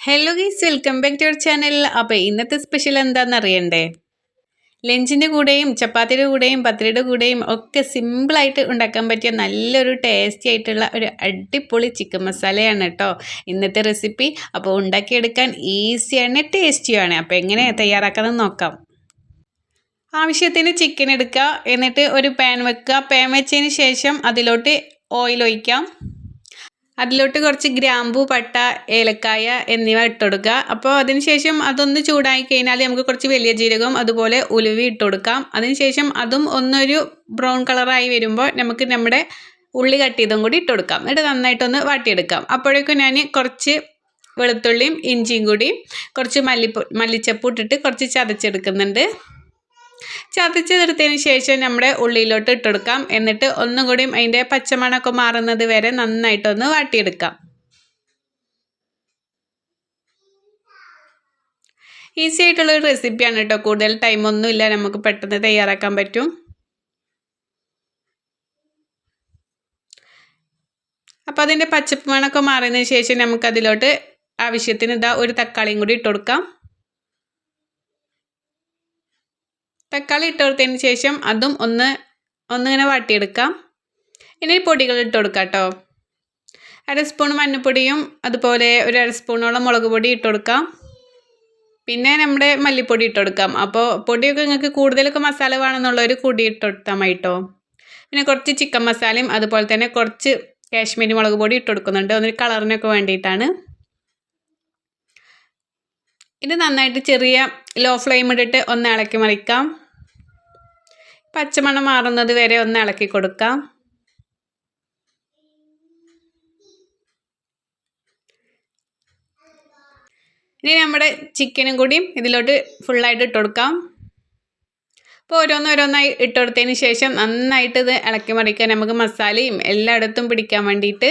Hello guys welcome back to our channel അപ്പോൾ ഇന്നത്തെ special എന്താണെന്ന് അറിയണ്ടേ? ലഞ്ചിന്റെ കൂടെയും ചപ്പാത്തിയുടെ കൂടെയും പത്തിരിയുടെ കൂടെയും ഒക്കെ സിമ്പിളായിട്ട് ഉണ്ടാക്കാൻ പറ്റിയ നല്ലൊരു ടേസ്റ്റി ആയിട്ടുള്ള ഒരു അടിപൊളി ചിക്കൻ മസാലയാണ് കേട്ടോ ഇന്നത്തെ റെസിപ്പി അപ്പോൾ ഉണ്ടാക്കിയെടുക്കാൻ ഈസിയാണ് ടേസ്റ്റിയാണ് അപ്പോൾ എങ്ങനെ തയ്യാറാക്കാമെന്ന് നോക്കാം. ആവശ്യത്തിന് ചിക്കൻ എടുക്കുക എന്നിട്ട് ഒരു പാൻ വെക്കുക. പാൻ വെച്ചതിന് ശേഷം അതിലോട്ട് ഓയിൽ ഒഴിക്കാം. അതിലോട്ട് കുറച്ച് ഗ്രാമ്പു പട്ട ഏലക്കായ എന്നിവ ഇട്ടുകൊടുക്കുക. അപ്പോൾ അതിനുശേഷം അതൊന്ന് ചൂടായി കഴിഞ്ഞാൽ നമുക്ക് കുറച്ച് വലിയ ജീരകം അതുപോലെ ഉലുവി ഇട്ട് കൊടുക്കാം. അതിനുശേഷം അതും ഒന്നൊരു ബ്രൗൺ കളറായി വരുമ്പോൾ നമുക്ക് നമ്മുടെ ഉള്ളി കട്ട് ചെയ്തും കൂടി ഇട്ട് കൊടുക്കാം. എന്നിട്ട് നന്നായിട്ടൊന്ന് വാട്ടിയെടുക്കാം. അപ്പോഴേക്കും ഞാൻ കുറച്ച് വെളുത്തുള്ളിയും ഇഞ്ചിയും കൂടി കുറച്ച് മല്ലിപ്പൂ മല്ലിച്ചപ്പ് ഇട്ടിട്ട് കുറച്ച് ചതച്ചെടുക്കുന്നുണ്ട്. ചതച്ചെടുത്തതിന് ശേഷം നമ്മുടെ ഉള്ളിയിലോട്ട് ഇട്ടെടുക്കാം. എന്നിട്ട് ഒന്നും കൂടിയും അതിന്റെ പച്ചമണമൊക്കെ മാറുന്നത് വരെ നന്നായിട്ടൊന്ന് വാട്ടിയെടുക്കാം. ഈസി ആയിട്ടുള്ളൊരു റെസിപ്പിയാണ് കേട്ടോ. കൂടുതൽ ടൈമൊന്നുമില്ല നമുക്ക് പെട്ടെന്ന് തയ്യാറാക്കാൻ പറ്റും. അപ്പോൾ അതിന്റെ പച്ചപ്പ് മണമൊക്കെ മാറിയതിന് ശേഷം നമുക്കതിലോട്ട് ആവശ്യത്തിന് ഇതാ ഒരു തക്കാളിയും കൂടി ഇട്ട് കൊടുക്കാം. തക്കാളി ഇട്ട് കൊടുത്തതിന് ശേഷം അതും ഒന്ന് ഒന്നിങ്ങനെ വാട്ടിയെടുക്കാം. ഇനി പൊടികൾ ഇട്ട് കൊടുക്കാം കേട്ടോ. അര സ്പൂൺ മഞ്ഞൾപ്പൊടിയും അതുപോലെ ഒരു അര സ്പൂണോളം മുളക് പൊടി ഇട്ട് കൊടുക്കാം. പിന്നെ നമ്മുടെ മല്ലിപ്പൊടി ഇട്ട് കൊടുക്കാം. അപ്പോൾ പൊടിയൊക്കെ നിങ്ങൾക്ക് കൂടുതലൊക്കെ മസാല വേണമെന്നുള്ളവർ കൂടി ഇട്ട് കൊടുത്താൽ മതി കേട്ടോ. പിന്നെ കുറച്ച് ചിക്കൻ മസാലയും അതുപോലെ തന്നെ കുറച്ച് കാശ്മീരി മുളക് പൊടി ഇട്ട് കൊടുക്കുന്നുണ്ട്. ഒന്നൊരു കളറിനൊക്കെ വേണ്ടിയിട്ടാണ്. ഇത് നന്നായിട്ട് ചെറിയ ലോ ഫ്ലെയിം ഇട്ടിട്ട് ഒന്ന് ഇളക്കി മറിക്കാം. പച്ചമണം മാറുന്നത് വരെ ഒന്ന് ഇളക്കി കൊടുക്കാം. ഇനി നമ്മുടെ ചിക്കനും കൂടിയും ഇതിലോട്ട് ഫുള്ളായിട്ട് ഇട്ട് കൊടുക്കാം. അപ്പോൾ ഓരോന്നോരോന്നായി ഇട്ട് കൊടുത്തതിന് ശേഷം നന്നായിട്ട് ഇത് ഇളക്കി മറിക്കാൻ നമുക്ക് മസാലയും എല്ലായിടത്തും പിടിക്കാൻ വേണ്ടിയിട്ട്.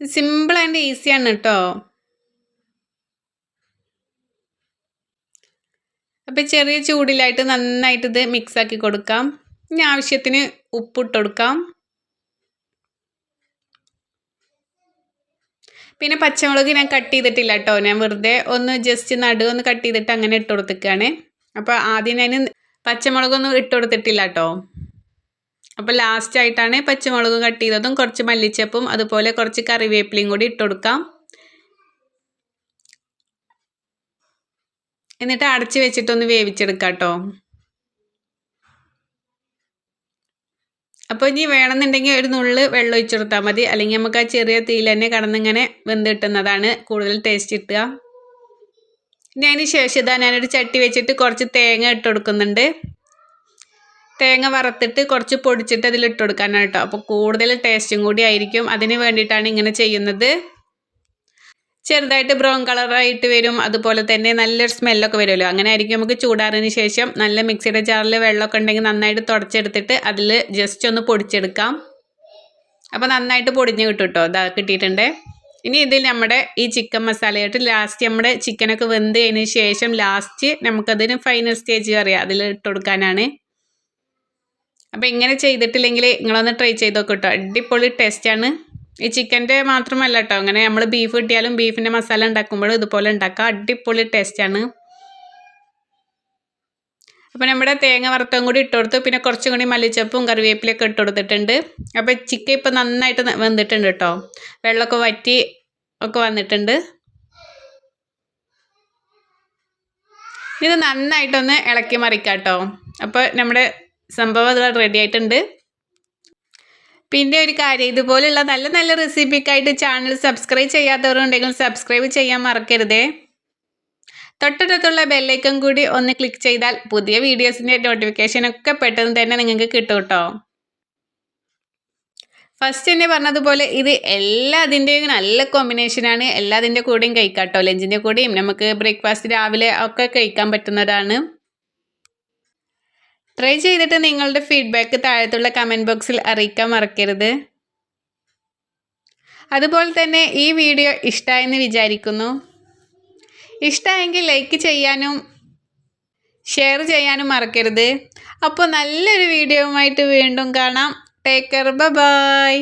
സിമ്പിൾ ആൻഡ് ഈസിയാണ് കേട്ടോ. അപ്പോൾ ചെറിയ ചൂടിലായിട്ട് നന്നായിട്ട് ഇത് മിക്സാക്കി കൊടുക്കാം. ഇനി ആവശ്യത്തിന് ഉപ്പിട്ട് കൊടുക്കാം. പിന്നെ പച്ചമുളക് ഞാൻ കട്ട് ചെയ്തിട്ടില്ല കേട്ടോ ഞാൻ വെറുതെ ഒന്ന് ജസ്റ്റ് നടുവ് ഒന്ന് കട്ട് ചെയ്തിട്ട് അങ്ങനെ ഇട്ട് കൊടുത്തേക്കാണ്. അപ്പോൾ ആദ്യം ഞാൻ പച്ചമുളകൊന്നും ഇട്ട് കൊടുത്തിട്ടില്ല കേട്ടോ അപ്പോൾ ലാസ്റ്റ് ആയിട്ടാണ് പച്ചമുളക് കട്ട് ചെയ്തതും കുറച്ച് മല്ലിച്ചപ്പും അതുപോലെ കുറച്ച് കറിവേപ്പിലയും കൂടി ഇട്ട് കൊടുക്കാം. എന്നിട്ട് അടച്ചു വെച്ചിട്ടൊന്ന് വേവിച്ചെടുക്കാം കേട്ടോ അപ്പോൾ ഇനി വേണമെന്നുണ്ടെങ്കിൽ ഒരു നുള്ള് വെള്ളം ഒഴിച്ചെടുത്താൽ മതി. അല്ലെങ്കിൽ നമുക്ക് ആ ചെറിയ തീയിൽ തന്നെ കടന്നിങ്ങനെ വെന്ത് കിട്ടുന്നതാണ് കൂടുതൽ ടേസ്റ്റ് കിട്ടുക. ഇനി അതിന് ശേഷം ഇതാ ഞാനൊരു ചട്ടി വെച്ചിട്ട് കുറച്ച് തേങ്ങ ഇട്ട് കൊടുക്കുന്നുണ്ട്. തേങ്ങ വറുത്തിട്ട് കുറച്ച് പൊടിച്ചിട്ട് അതിൽ ഇട്ട് കൊടുക്കാനാണ് കേട്ടോ. അപ്പോൾ കൂടുതൽ ടേസ്റ്റും കൂടി ആയിരിക്കും. അതിന് വേണ്ടിയിട്ടാണ് ഇങ്ങനെ ചെയ്യുന്നത്. ചെറുതായിട്ട് ബ്രൗൺ കളറായിട്ട് വരും. അതുപോലെ തന്നെ നല്ലൊരു സ്മെല്ലൊക്കെ വരുമല്ലോ. അങ്ങനെ ആയിരിക്കും നമുക്ക് ചൂടാറിന് ശേഷം നല്ല മിക്സിയുടെ ജാറിൽ വെള്ളമൊക്കെ ഉണ്ടെങ്കിൽ നന്നായിട്ട് തുടച്ചെടുത്തിട്ട് അതിൽ ജസ്റ്റ് ഒന്ന് പൊടിച്ചെടുക്കാം. അപ്പോൾ നന്നായിട്ട് പൊടിഞ്ഞ് കിട്ടും കേട്ടോ ഇതാ കിട്ടിയിട്ടുണ്ട്. ഇനി ഇതിൽ നമ്മുടെ ഈ ചിക്കൻ മസാലയായിട്ട് ലാസ്റ്റ് നമ്മുടെ ചിക്കനൊക്കെ വെന്ത് കഴിഞ്ഞതിന് ശേഷം ലാസ്റ്റ് നമുക്കതിന് ഫൈനൽ സ്റ്റേജ് അറിയാം അതിൽ ഇട്ട് കൊടുക്കാനാണ്. അപ്പോൾ ഇങ്ങനെ ചെയ്തിട്ടില്ലെങ്കിൽ നിങ്ങളൊന്ന് ട്രൈ ചെയ്ത് നോക്കട്ടോ കേട്ടോ അടിപൊളി ടേസ്റ്റാണ് ഈ ചിക്കന്റെ മാത്രമല്ല കേട്ടോ അങ്ങനെ നമ്മൾ ബീഫ് കിട്ടിയാലും ബീഫിന്റെ മസാല ഉണ്ടാക്കുമ്പോഴും ഇതുപോലെ ഉണ്ടാക്കാം. അടിപൊളി ടേസ്റ്റാണ് അപ്പോൾ നമ്മുടെ തേങ്ങ വറുത്തതും കൂടി ഇട്ട് കൊടുത്തു. പിന്നെ കുറച്ചും കൂടി മല്ലിച്ചപ്പും കറിവേപ്പിലൊക്കെ ഇട്ട് കൊടുത്തിട്ടുണ്ട്. അപ്പോൾ ചിക്കൻ ഇപ്പോൾ നന്നായിട്ട് വെന്തിട്ടുണ്ട് കേട്ടോ വെള്ളമൊക്കെ വറ്റി ഒക്കെ വന്നിട്ടുണ്ട്. ഇത് നന്നായിട്ടൊന്ന് ഇളക്കി മറിക്കാം കേട്ടോ അപ്പോൾ നമ്മുടെ സംഭവം അത് റെഡി ആയിട്ടുണ്ട്. പിന്നെ ഒരു കാര്യം ഇതുപോലുള്ള നല്ല നല്ല റെസിപ്പിക്കായിട്ട് ചാനൽ സബ്സ്ക്രൈബ് ചെയ്യാത്തവരുണ്ടെങ്കിൽ സബ്സ്ക്രൈബ് ചെയ്യാൻ മറക്കരുതേ. തൊട്ടടുത്തുള്ള ബെല്ലൈക്കൺ കൂടി ഒന്ന് ക്ലിക്ക് ചെയ്താൽ പുതിയ വീഡിയോസിന്റെ നോട്ടിഫിക്കേഷൻ ഒക്കെ പെട്ടെന്ന് തന്നെ നിങ്ങൾക്ക് കിട്ടും കേട്ടോ ഫസ്റ്റ് തന്നെ പറഞ്ഞതുപോലെ ഇത് എല്ലാതിന്റെയും നല്ല കോമ്പിനേഷനാണ് എല്ലാതിന്റെ കൂടെയും കഴിക്കാം കേട്ടോ ലഞ്ചിന്റെ കൂടെയും നമുക്ക് ബ്രേക്ക്ഫാസ്റ്റ് രാവിലെ ഒക്കെ കഴിക്കാൻ പറ്റുന്നതാണ്. ട്രൈ ചെയ്തിട്ട് നിങ്ങളുടെ ഫീഡ്ബാക്ക് താഴത്തുള്ള കമന്റ് ബോക്സിൽ അറിയിക്കാൻ മറക്കരുത്. അതുപോലെ തന്നെ ഈ വീഡിയോ ഇഷ്ടമായെന്ന് വിചാരിക്കുന്നു. ഇഷ്ടമായെങ്കിൽ ലൈക്ക് ചെയ്യാനും ഷെയർ ചെയ്യാനും മറക്കരുത്. അപ്പോൾ നല്ലൊരു വീഡിയോവുമായിട്ട് വീണ്ടും കാണാം. Take care bye